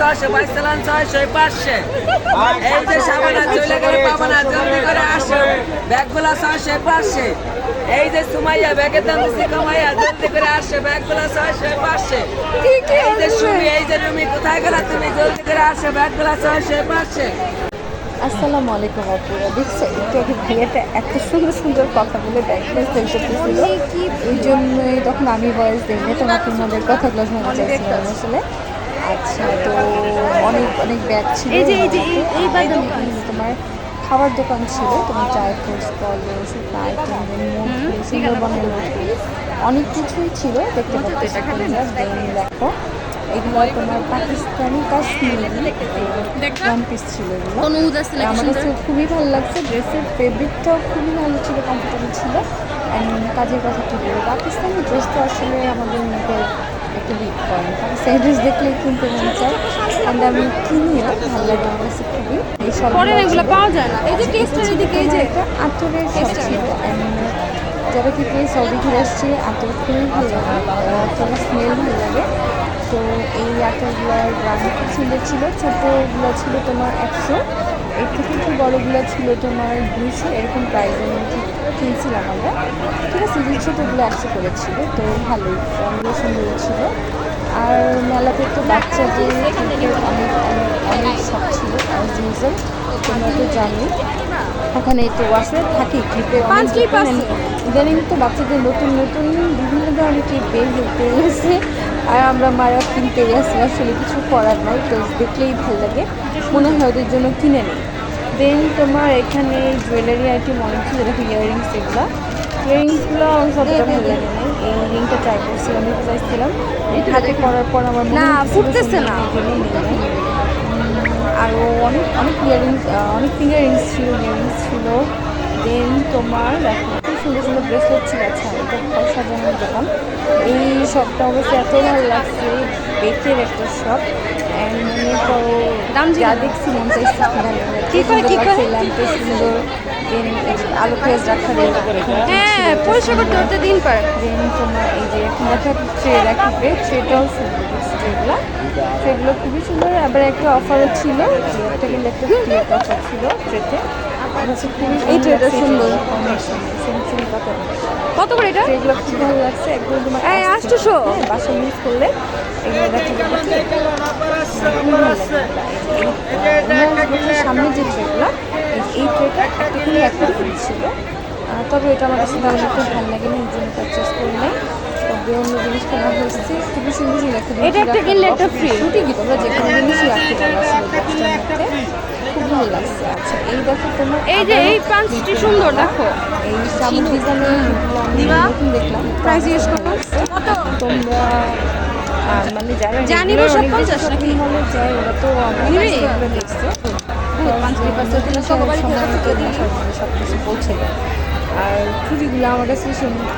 ছয়শো বাইশ চালান ছয়শো পাঁচশো। এই যে সাবানা চলে গেলে পাবো না জলদি করে আসো। ব্যাগগুলা ছয়শো পাঁচশো। এই যে সুমাইয়া ব্যাগের দাম দিচ্ছি কমাইয়া জলদি করে আসো ব্যাগগুলা ছয়শো পাঁচশো। এই যে সুমি এই যে রুমি কোথায় গেলা তুমি? জলদি করে আসো ব্যাগগুলা ছয়শো পাঁচশো। আসসালামু আলাইকুম আপুরা দেখছ একটু আগে ভাইয়াটা এত সুন্দর সুন্দর কথা বলে ব্যাগ সেল এই জন্যই তখন আমি বয়স দিইনি তোমার তোমাদের কথাগুলো শোনা চাইছিলাম আসলে। আচ্ছা তো অনেক অনেক ব্যাগ ছিল। এই যে, এই যে, এই- এই বাদামি। তোমার খাবার দোকান ছিল তোমার চায় ফ্রুটস বলো শুকনো আইটেম সুন্দরবনের অনেক কিছুই ছিল দেখতে পাচ্ছি দেখো। এগুলো তোমার পাকিস্তানি কাশ্মীরি ওয়ান পিস ছিল এগুলো। আমার কাছে খুবই ভালো লাগছে। ড্রেসের ফেব্রিকটাও খুবই ভালো ছিল কমফোর্টেবল ছিল। অ্যান্ড কাজের কথা কি বলব? পাকিস্তানি ড্রেস তো আসলে আমাদের একটু করেন ড্রেস দেখলেই কিনতে মন চায়। অ্যান্ড আমি কিনিও ভালো লাগে আমার কাছে খুবই। এই সব পরে এগুলো পাওয়া যায় না। এই যে টেস্টের এদিকে এই যে একটা আতরের ছিল যারা থেকে সৌদি ঘুরে আসছে আতর খুবই ভালো লাগে। আতরের স্মেল ভালো লাগে। তো এই আতরগুলোর দাম খুব সুন্দর ছিল। ছোটোগুলো ছিল তোমার একশো। এর থেকে একটু বড়োগুলো ছিল তোমার দুশো এরকম প্রাইসের মধ্যে কিনছিলাম আমরা। ঠিক আছে যে ছোটোগুলো একশো করে ছিল তো ভালোই রঙগুলো সুন্দর ছিল। আর মেলাতে তো বাচ্চাদের অনেক অনেক অনেক শখ ছিল অ্যাজ ইউজুয়াল তোমরা তো জানি ওখানে তো আসলে থাকি ক্লিপের পাঁচ অনেক ইদানিং তো বাচ্চাদের নতুন নতুন বিভিন্ন ধরনের ক্লিপ বের হতে আর আমরা মারা কিনতে গেছি আসলে কিছু করার নাই তো দেখলেই ভালো লাগে। মনে হয় ওদের জন্য কিনে নিই। দেন তোমার এখানে জুয়েলারি আইটেম অনেক ছিল দেখো ইয়াররিংস এগুলো। ইয়াররিংসগুলো আমার সবটা ভালো লাগে না। এই রিংটা ট্রাই করছিলাম আমি চাইছিলাম। হাতে করার পর আমার না, ফুটতেছে না। আরও অনেক অনেক ইয়ারিংস অনেক ফিঙ্গার রিংস ছিল ইয়ারিংস ছিল। দেন তোমার দেখো খুব সুন্দর সুন্দর ব্রেসলেট ছিল আচ্ছা এটা ঘর সাজানোর দোকান। এই শপটা অবশ্যই এত ভালো লাগছে বেকের একটা শপ অ্যান্ড মনে করো দাম যা দেখছি মন চাইছে কি করে, কি করে? ল্যাম্পে সুন্দর। দেন আলো ফ্রেস রাখার হ্যাঁ পরিষ্কার করতে করতে দিন পার। দেন তোমার এই যে এখন দেখা ট্রে রাখবে ট্রেটাও সুন্দর ট্রেগুলো ট্রেগুলো খুবই সুন্দর আবার একটা অফারও ছিল একটা একটা একটা অফার ছিল ট্রেতে সুন্দর। কত কত করে এটা? ট্রেগুলো খুব ভালো লাগছে একদম তোমার এই, কাছ। থেকে, 800 হ্যাঁ, বাসায় ইউজ করলে এগুলো সামনে যে ট্রেগুলো এই ট্রেটা একটা ফ্রি ছিল তবে এটা আমার কাছে তেমন একটা ভালো লাগে না এই জন্য পারচেস করি তবে অন্য জিনিস কেনা হয়েছে খুবই সুন্দর সুন্দর একটা এটা একটা কিনলে একটা free। ছুটি কি তোমরা যে কোনো জিনিসই রাখতে পারো খুব ভালো লাগছে। আচ্ছা এই দেখো তোমার এই যে এই পাঁচটি সুন্দর দেখো। এই সামুন ডিজাইনের দিবা? দেখলাম। প্রাইস জিজ্ঞেস করো। কত তোমরা মানে যারা জানিব regular সব পঞ্চাশ নাকি? যায় ওরা তো নিবি? দেখছে। পাঁচ সব কিছু পৌঁছে দেয় আর চুড়িগুলো আমার কাছে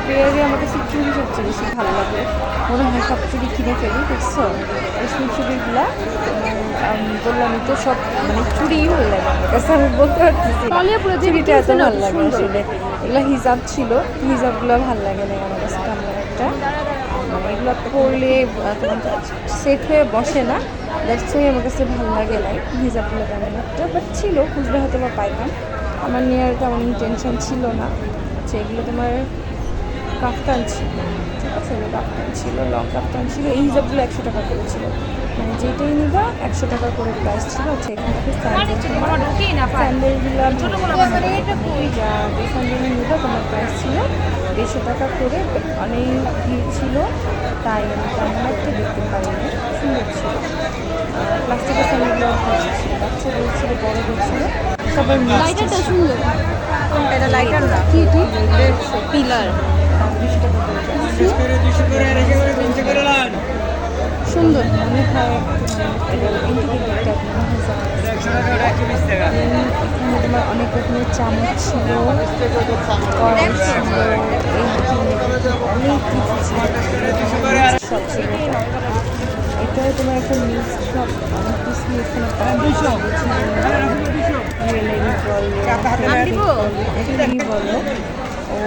পেয়ারে আমার কাছে চুড়ি সবচেয়ে বেশি ভালো লাগে। মনে হয় সব চুড়ি কিনে ফেলি দেখছ? রেশমি চুড়িগুলা উম, বললামই তো সব মানে চুড়িই ভালো লাগে আমার কাছে আমি বলতে পারতেছি না। চুড়িটা এত ভালো লাগে। আসলে। এগুলো হিজাব ছিল হিজাবগুলো ভালো লাগে না আমার কাছে তেমন একটা মানে এগুলো পরলে সেট হয়ে বসে না। দ্যাটস ওয়াই আমার কাছে ভালো লাগে নাই হিজাবগুলো তেমন একটা বাট ছিল খুঁজলে হয়তো বা পাইতাম। আমার নেওয়ার তেমন ইন্টেনশন ছিল না। যে এগুলো তোমার কাফতান ছিল। ঠিক আছে কাফতান ছিল লং কাফতান ছিল এই হিজাবগুলো একশো টাকা করে ছিল। মানে যেটাই নিবা একশো টাকা করে প্রাইস ছিল হচ্ছে এখান থেকে স্যান্ডেলগুলো যে স্যান্ডেল নিবা তোমার প্রাইস ছিল দেড়শো টাকা করে। অনেক ভিড় ছিল তাই আমি তেমন একটা দেখতে পারিনি। সুন্দর ছিল। প্লাস্টিকের স্যান্ডেলগুলো ছিল। বাচ্চাদের ছিল বড়দের ছিল। সবাই লাইটারটা সুন্দর। এটা লাইটার না? কি পিলার সুন্দর। অনেক রকমের চামচ ছিল অনেক কিছু ছিল সব ছিল এটা তোমার একটা মিক্স সব অনেক কিছু এখানে বলো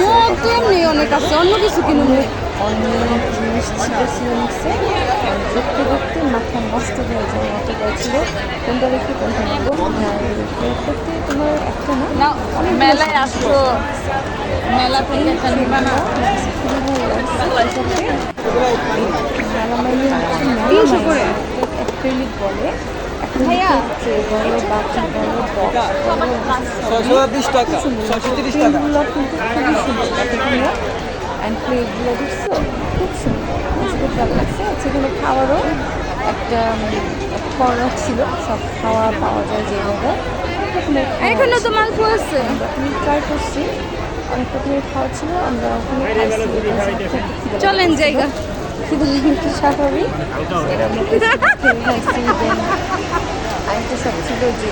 মুখ তো এমনি অনেক আছে অন্য কিছু কিনুন। অনেক জিনিস সিলিংসে দেখতে দেখতে মাথা নষ্ট হয়ে যাওয়ার মতো হয়েছিল কোনটা দেখে কোনটা নেব? করতে তোমার একটা না? অনেক মেলায় আসতো মেলা থেকে একটা নিবা না। তিনশো করে। অ্যাক্রিলিক বলে। আর খাওয়ারও একটা কর্নার ছিল। সব খাওয়া পাওয়া যায় যে জায়গায় এখানে তো মাংস আছে আমি ট্রাই করছি। অনেক রকমের খাওয়া ছিল আমরা ওখানে চলেন জায়গা। শুধু একটু স্বাভাবিক। আরেকটা সব ছিল যে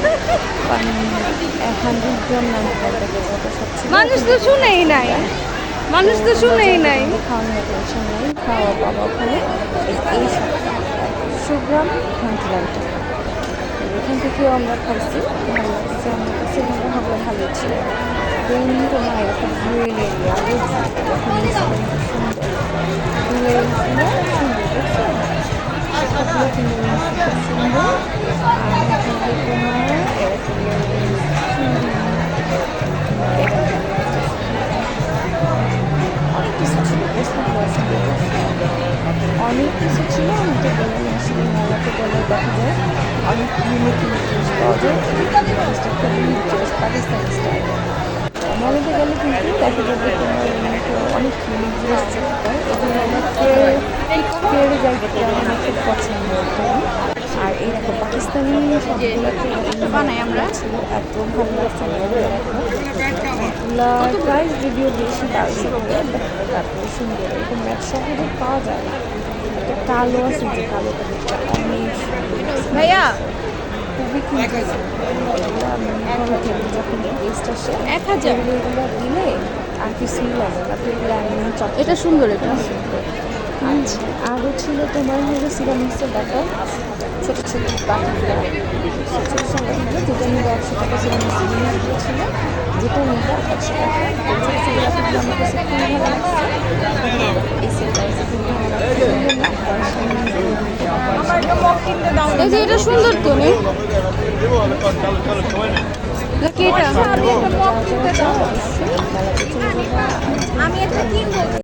হান্ড্রেড গ্রাম মানুষ তো শুনেই নাই। মানুষ তো শুনেই নাই। খাওয়ানোর টেনশন নেই খাওয়া বাবা ওখানে। এই- একশো গ্রাম ঘণ্টা লাগবে এখান থেকেও আমরা খাইছি ভালো লাগছে আমার কাছে আমরা ভাবলে ভালো ছিল। দেন তোমার এরকম এরিয়া সুন্দর অনেক কিছু ছিল আমি তো বললাম আসলে মেলাতে গেলে দেখা যায় অনেক ইউনিক ইউনিক জিনিস পাওয়া যায় পাকিস্তানি স্টাইল মলাতে গেলে কিন্তু দেখা যাবে তোমার অনেক ইউনিক জিনিস চোখে পায় এই জন্য আমার খুব পছন্দ আর এই দেখো পাকিস্তানি বানাই আমরা। ছিল এত ভালো লাগছে। প্রাইস যদিও বেশি বাড়ছে তারপরে সুন্দর। এরকম ম্যাচ শহরে পাওয়া যায়। না কালো আছে যে দেখতে অনেক ভাইয়া। খুবই কিনতে এগুলো যখন গেস্ট আসে এক হাজার। এগুলো এগুলো দিলে আর কিছুই লাগে না এটা সুন্দর এটা। আচ্ছা আরও ছিল তোমার হলো সিরামিক্সের ব্যাপার। ছোটো ছোটো ছোটো সংখ্যাগুলো যেটা নিলে একশো টাকা সিরামিক্স জিনিসগুলো ছিল। যেটা একশো টাকা আমার কাছে খুবই ভালো লাগছে এই সেটটা খুবই ভালো এটা সুন্দর তো আমি একটা কিনবো।